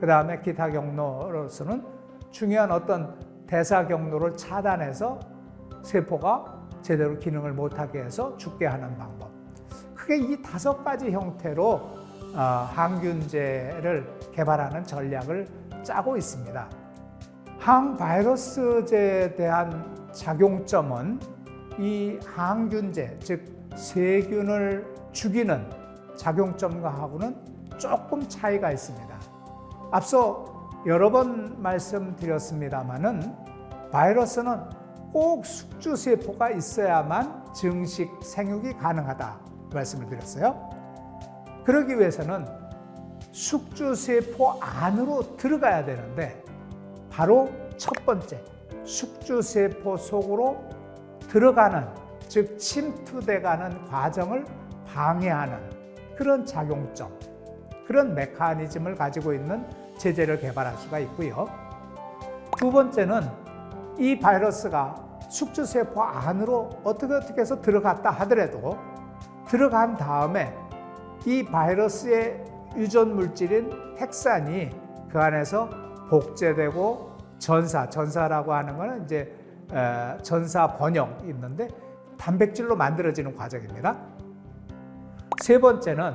그 다음에 기타 경로로서는 중요한 어떤 대사 경로를 차단해서 세포가 제대로 기능을 못하게 해서 죽게 하는 방법. 크게 이 다섯 가지 형태로 어, 항균제를 개발하는 전략을 짜고 있습니다. 항바이러스제에 대한 작용점은 이 항균제, 즉 세균을 죽이는 작용점과하고는 조금 차이가 있습니다. 앞서 여러 번 말씀드렸습니다마는 바이러스는 꼭 숙주 세포가 있어야만 증식 생육이 가능하다 말씀을 드렸어요. 그러기 위해서는 숙주 세포 안으로 들어가야 되는데 바로 첫 번째 숙주 세포 속으로 들어가는 즉 침투돼가는 과정을 방해하는 그런 작용점 그런 메커니즘을 가지고 있는 제재를 개발할 수가 있고요. 두 번째는 이 바이러스가 숙주세포 안으로 어떻게 어떻게 해서 들어갔다 하더라도 들어간 다음에 이 바이러스의 유전 물질인 핵산이 그 안에서 복제되고 전사, 전사라고 하는 거는 이제 에, 전사 번역 있는데 단백질로 만들어지는 과정입니다. 세 번째는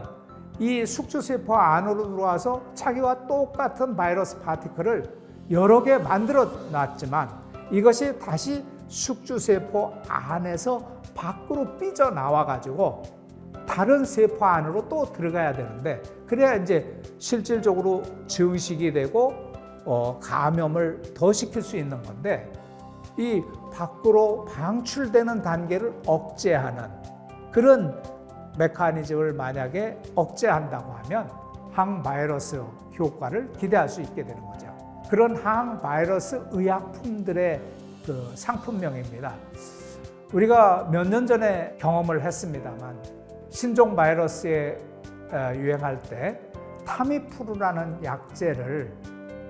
이 숙주세포 안으로 들어와서 자기와 똑같은 바이러스 파티클을 여러 개 만들어 놨지만 이것이 다시 숙주세포 안에서 밖으로 삐져 나와 가지고 다른 세포 안으로 또 들어가야 되는데 그래야 이제 실질적으로 증식이 되고 어, 감염을 더 시킬 수 있는 건데 이 밖으로 방출되는 단계를 억제하는 그런 메커니즘을 만약에 억제한다고 하면 항바이러스 효과를 기대할 수 있게 되는 거죠. 그런 항바이러스 의약품들의 그 상품명입니다. 우리가 몇 년 전에 경험을 했습니다만 신종 바이러스에 어, 유행할 때 타미프루라는 약제를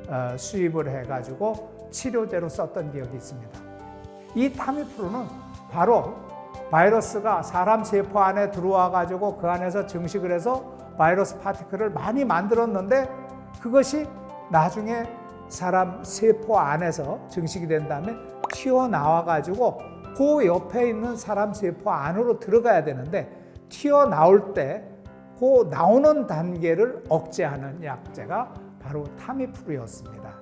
어, 수입을 해가지고 치료제로 썼던 기억이 있습니다. 이 타미프루는 바로 바이러스가 사람 세포 안에 들어와 가지고 그 안에서 증식을 해서 바이러스 파티클을 많이 만들었는데 그것이 나중에 사람 세포 안에서 증식이 된 다음에 튀어나와 가지고 그 옆에 있는 사람 세포 안으로 들어가야 되는데 튀어나올 때 그 나오는 단계를 억제하는 약제가 바로 타미프루였습니다.